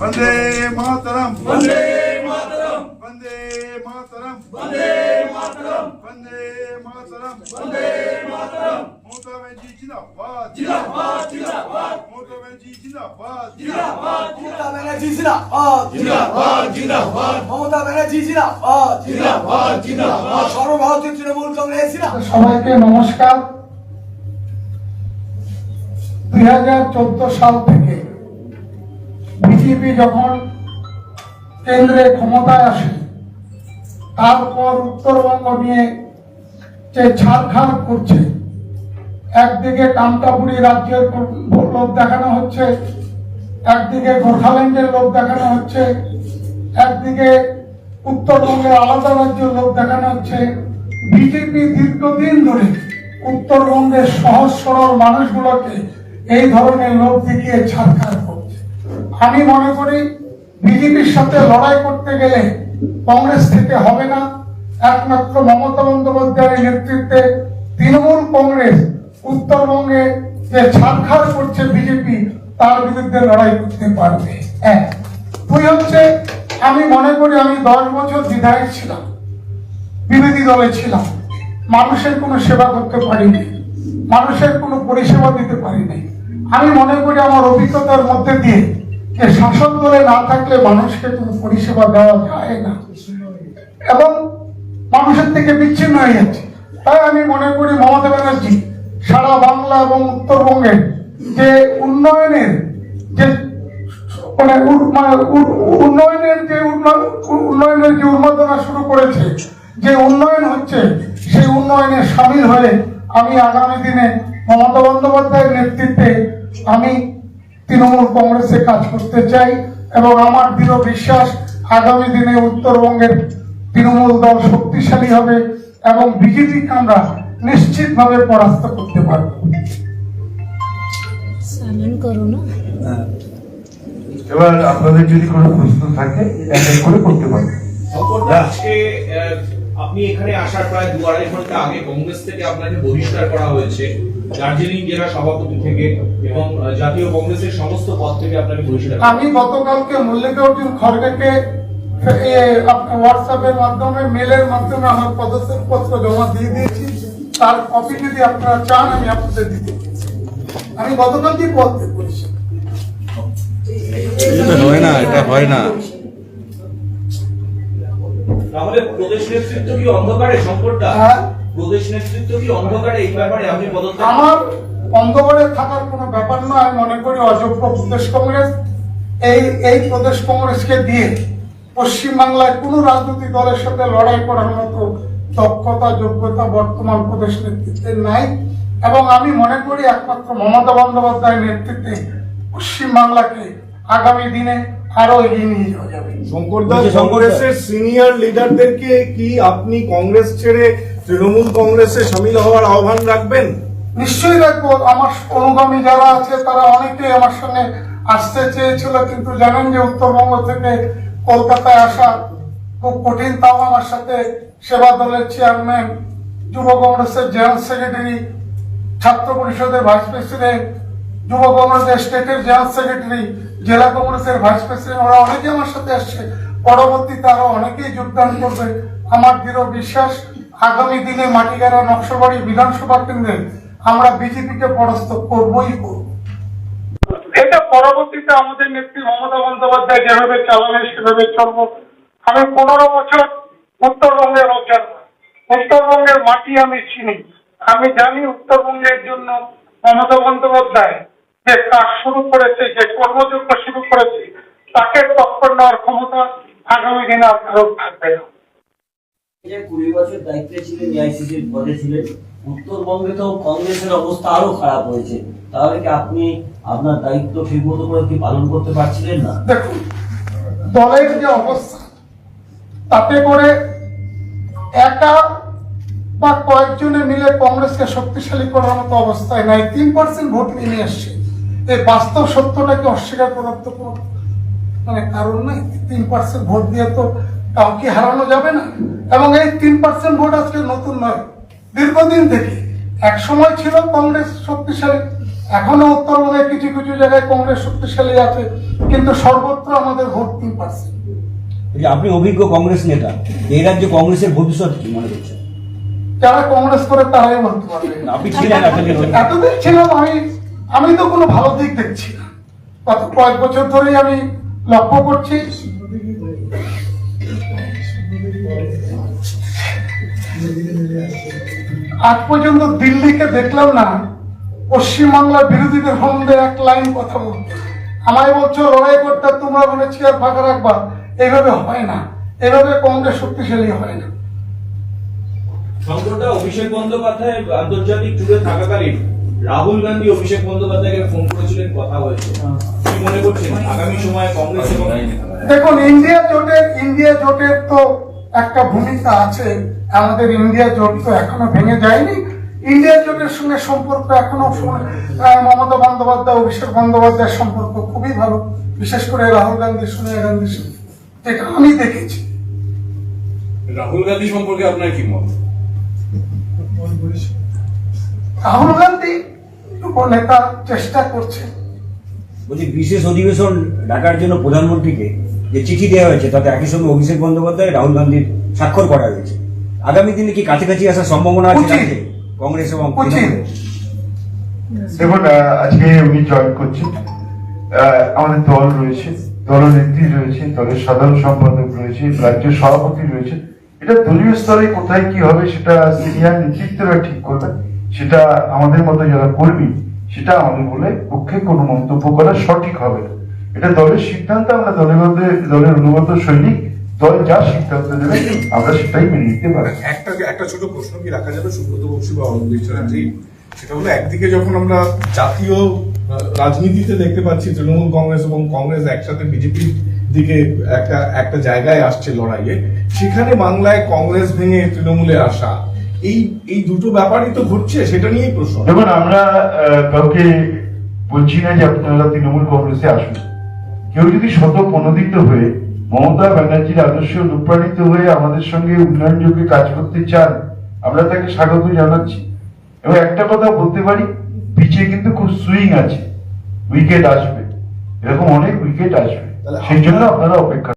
বন্দে মাতরম বন্দে বন্দে মাতরম বন্দে বন্দে মাতরম বন্দে মাতরম মোতা বেজি জিন্দাবাদ জিন্দাবাদ জিন্দাবাদ। মোতা বেজি জিন্দাবাদ জিন্দাবাদ। মোতা বেজি জিন্দাবাদ। জিন্দাবাদ জিন্দাবাদ। মমতা ব্যানার্জি জিন্দাবাদ। জিন্দাবাদ জিন্দাবাদ। সর্বভারতীয় তৃণমূল সবাইকে নমস্কার। দুই হাজার চোদ্দ সাল থেকে বিজেপি যখন কেন্দ্রে ক্ষমতায় আসে, তারপর উত্তরবঙ্গ নিয়ে যে ছাড়খাড় করছে, একদিকে কামতাপুরি রাজ্যের লোক দেখানো হচ্ছে, একদিকে গোর্খাল্যান্ডের লোক দেখানো হচ্ছে, একদিকে উত্তরবঙ্গের আলাদা রাজ্যের লোক দেখানো হচ্ছে। বিজেপি দীর্ঘদিন ধরে উত্তরবঙ্গের সহজ সরল মানুষগুলোকে এই ধরনের লোক দেখিয়ে ছাড়খাড় করছে। আমি মনে করি, বিজেপির সাথে লড়াই করতে গেলে কংগ্রেস থেকে হবে না। একমাত্র মমতা বন্দ্যোপাধ্যায়ের নেতৃত্বে তৃণমূল কংগ্রেস উত্তরবঙ্গে যে ছাড়খাড় করছে বিজেপি, তার বিরুদ্ধে লড়াই করতে পারবে। এক। দুই হচ্ছে, আমি মনে করি আমি দশ বছর বিধায়ক ছিলাম, বিরোধী দলে ছিলাম। মানুষের কোনো সেবা করতে পারিনি, মানুষের কোনো পরিষেবা দিতে পারিনি। আমি মনে করি আমার অভিজ্ঞতার মধ্যে দিয়ে যে শাসক দলে না থাকলে মানুষকে কোনো পরিষেবা দেওয়া যায় না। এবং মানুষের থেকে বিচ্ছিন্ন হয়ে যাচ্ছে। তাই আমি মনে করি মমতা ব্যানার্জি সারা বাংলা এবং উত্তরবঙ্গের যে উন্নয়নের যে মানে মানে উন্নয়নের যে উন্ন- উন্নয়নের যে উন্মাদনা শুরু করেছে, যে উন্নয়ন হচ্ছে, সেই উন্নয়নে সামিল হয়ে আমি আগামী দিনে মমতা বন্দ্যোপাধ্যায়ের নেতৃত্বে আমি তৃণমূল কংগ্রেসে কাজ করতে চাই এবং আমার দৃঢ় বিশ্বাস আগামী দিনে উত্তরবঙ্গের তৃণমূল দল শক্তিশালী হবে এবং বিজেপিকে আমরা নিশ্চিতভাবে পরাস্ত করতে পারব। না। এবার আপনাদের যদি কোনো প্রশ্ন থাকে করে করতে আহ, আপনি এখানে আসার প্রায় দু আড়াই ঘণ্টা আগে কংগ্রেস থেকে আপনাকে বহিষ্কার করা হয়েছে। দার্জিলিং জেলা সভাপতি থেকে এবং জাতীয় কংগ্রেসের সমস্ত পদ থেকে আপনাকে বহিষ্কার করা আমি গতকালকে মল্লিকার্জুন খড়গেকে হোয়াটসঅ্যাপের মাধ্যমে মেলের মাধ্যমে আমার পদত্যাগ পত্র জমা দিয়ে দিয়েছি। তার কপি যদি আপনারা চান আমি আপনাদের দিতে। আমি গতকালকেই পদ করেছি। এটা হয় না এটা হয় না। তাহলে প্রদেশ নেতৃত্ব কি অন্ধকারে? সম্পর্কটা হ্যাঁ। প্রদেশ নেতৃত্ব কি অন্ধকারে? এই ব্যাপারে আপনি পদত্যাগ আমার অন্ধকারে থাকার কোনো ব্যাপার নয় আমি মনে করি অযোগ্য প্রদেশ কংগ্রেস। এই এই প্রদেশ কংগ্রেসকে দিয়ে পশ্চিমবাংলায় কোনো রাজনৈতিক দলের সাথে লড়াই করার মতো দক্ষতা যোগ্যতা বর্তমান প্রদেশ নেতৃত্বের নাই। এবং আমি মনে করি একমাত্র মমতা বন্দ্যোপাধ্যায়ের নেতৃত্বে পশ্চিমবাংলাকে আগামী দিনে আরও এগিয়ে নিয়ে যাওয়া যাবে শঙ্করদাস কংগ্রেসের সিনিয়র লিডারদেরকে কি আপনি কংগ্রেস ছেড়ে তৃণমূল কংগ্রেসে সামিল হওয়ার আহ্বান রাখবেন? নিশ্চয়ই রাখব। আমার অনুগামী যারা আছে তারা অনেকেই আমার সঙ্গে আসতে চেয়েছিল কিন্তু জানেন যে উত্তরবঙ্গ থেকে কলকাতায় আসা খুব কঠিন তাও আমার সাথে সেবা দলের চেয়ারম্যান যুব কংগ্রেসের জেনারেল সেক্রেটারি ছাত্র পরিষদের ভাইস প্রেসিডেন্ট যুব কংগ্রেসের স্টেটের জেনারেল সেক্রেটারি জেলা কংগ্রেসের ভাইস প্রেসিডেন্ট, ওরা অনেকে আমার সাথে আসছে। পরবর্তীতে আরও অনেকেই যোগদান করবে। আমার দৃঢ় বিশ্বাস, আগামী দিনে মাটিগাড়া নকশাবাড়ি বিধানসভা কেন্দ্রে আমরা বিজেপিকে পরাস্ত করবই। করব এটা পরবর্তীতে আমাদের নেত্রী মমতা বন্দ্যোপাধ্যায় যেভাবে চালাবে, সেভাবে চলবো। আমি পনেরো বছর উত্তরবঙ্গের অবজার উত্তরবঙ্গের মাটি আমি চিনি। আমি জানি উত্তরবঙ্গের জন্য মমতা বন্দ্যোপাধ্যায় যে কাজ শুরু করেছে যে কর্মযজ্ঞ শুরু করেছে তাকে টক্কর নেওয়ার ক্ষমতা আগামী দিনে কারোর থাকবে না। কুড়ি বছর দায়িত্বে ছিলেন এআইসিসির পদে ছিলেন উত্তরবঙ্গে তো কংগ্রেসের অবস্থা আরও খারাপ হয়েছে। তাহলে কি আপনি আপনার দায়িত্ব ঠিক মতো করে কি পালন করতে পারছিলেন না? দেখুন দলের যে অবস্থা তাতে করে একা বা কয়েকজনে মিলে কংগ্রেসকে শক্তিশালী করার মতো অবস্থায় নাই। তিন পার্সেন্ট ভোট নেমে আসছে এই বাস্তব সত্যটাকে অস্বীকার করার তো কোনো মানে কারণ নাই। তিন পার্সেন্ট ভোট দিয়ে তো কাউকে হারানো যাবে না। এবং এই তিন পার্সেন্ট ভোট আজকে নতুন নয়। দীর্ঘদিন থেকে এক সময় ছিল কংগ্রেস শক্তিশালী এখনও উত্তরবঙ্গে কিছু কিছু জায়গায় কংগ্রেস শক্তিশালী আছে কিন্তু সর্বত্র আমাদের ভোট তিন পার্সেন্ট আপনি অভিজ্ঞ কংগ্রেস নেতা এই রাজ্যে কংগ্রেসের ভবিষ্যৎ কি মনে করছেন? যারা কংগ্রেস করে তারাই বলতে পারবে। আপনি ছিলেন এতদিন। এতদিন ছিলাম আমি। আমি তো কোনো ভালো দিক দেখছি না। গত কয়েক বছর ধরেই আমি লক্ষ্য করছি। আজ পর্যন্ত দিল্লিকে দেখলাম না, পশ্চিমবাংলার বিরোধীদের সম্বন্ধে এক লাইন কথা বলতে। আমায় বলছো, লড়াই করতে তোমরা মনে চেয়ার ফাঁকা রাখবা। এভাবে হয় না। এভাবে কংগ্রেস শক্তিশালী হয় না। সংকটটা অভিষেক বন্দ্যোপাধ্যায় আন্তর্জাতিক ট্যুরে থাকাকালীন রাহুল গান্ধী অভিষেক বন্দ্যোপাধ্যায়কে ফোন করেছিলেন কথা হয়েছে। কি মনে করছেন? আগামী সময়ে কংগ্রেস এবং দেখুন ইন্ডিয়া জোটের ইন্ডিয়া জোটের তো একটা ভূমিকা আছে। আমাদের ইন্ডিয়া জোট তো এখনও ভেঙে যায়নি। ইন্ডিয়া জোটের সঙ্গে সম্পর্ক এখনও মমতা বন্দ্যোপাধ্যায় অভিষেক বন্দ্যোপাধ্যায়ের সম্পর্ক খুবই ভালো। বিশেষ করে রাহুল গান্ধী সোনিয়া গান্ধীর সঙ্গে যেটা আমি দেখেছি। রাহুল গান্ধী সম্পর্কে আপনার কি মত? রাহুল গান্ধী যুব নেতা চেষ্টা করছে। বলছি বিশেষ অধিবেশন ডাকার জন্য প্রধানমন্ত্রীকে যে চিঠি দেওয়া হয়েছে তাতে একই সঙ্গে অভিষেক বন্দ্যোপাধ্যায় রাহুল গান্ধীর স্বাক্ষর করা হয়েছে। আগামী দিনে কি কাছাকাছি আসার সম্ভাবনা আছে কংগ্রেস এবং দেখুন আজকে উনি জয়েন করছেন আহ, আমাদের দল রয়েছে দলনেত্রী রয়েছে দলের সাধারণ সম্পাদক রয়েছে রাজ্য সভাপতি রয়েছে। এটা দলীয় স্তরে কোথায় কি হবে সেটা সিনিয়র নেতৃত্বরা ঠিক করবে সেটা আমাদের মতো যারা কর্মী, সেটা আমাদের বলে পক্ষে কোনো মন্তব্য করা সঠিক হবে এটা দলের সিদ্ধান্ত, আমরা দলের মধ্যে, দলের অনুগত সৈনিক, দল যা সিদ্ধান্ত আমরা সেটাই মেনে নিতে পারি একটা একটা ছোট প্রশ্ন কি রাখা যাবে? সুব্রত বক্সি বা চ্যাটার্জি? সেটা হলো, একদিকে যখন আমরা জাতীয় রাজনীতিতে দেখতে পাচ্ছি, তৃণমূল কংগ্রেস এবং কংগ্রেস একসাথে বিজেপির দিকে একটা একটা জায়গায় আসছে লড়াইয়ে, সেখানে বাংলায় কংগ্রেস ভেঙে তৃণমূলে আসা এই এই দুটো ব্যাপারই তো ঘটছে সেটা নিয়েই প্রশ্ন। দেখুন আমরা কাউকে বলছি না যে আপনারা তৃণমূল কংগ্রেসে আসুন। কেউ যদি শত প্রণোদিত হয়ে মমতা ব্যানার্জির আদর্শ অনুপ্রাণিত হয়ে আমাদের সঙ্গে উন্নয়নযোগে কাজ করতে চান আমরা তাকে স্বাগত জানাচ্ছি। এবং একটা কথা বলতে পারি পিছিয়ে কিন্তু খুব সুইং আছে। উইকেট আসবে। এরকম অনেক উইকেট আসবে। সেই জন্য আপনারা অপেক্ষা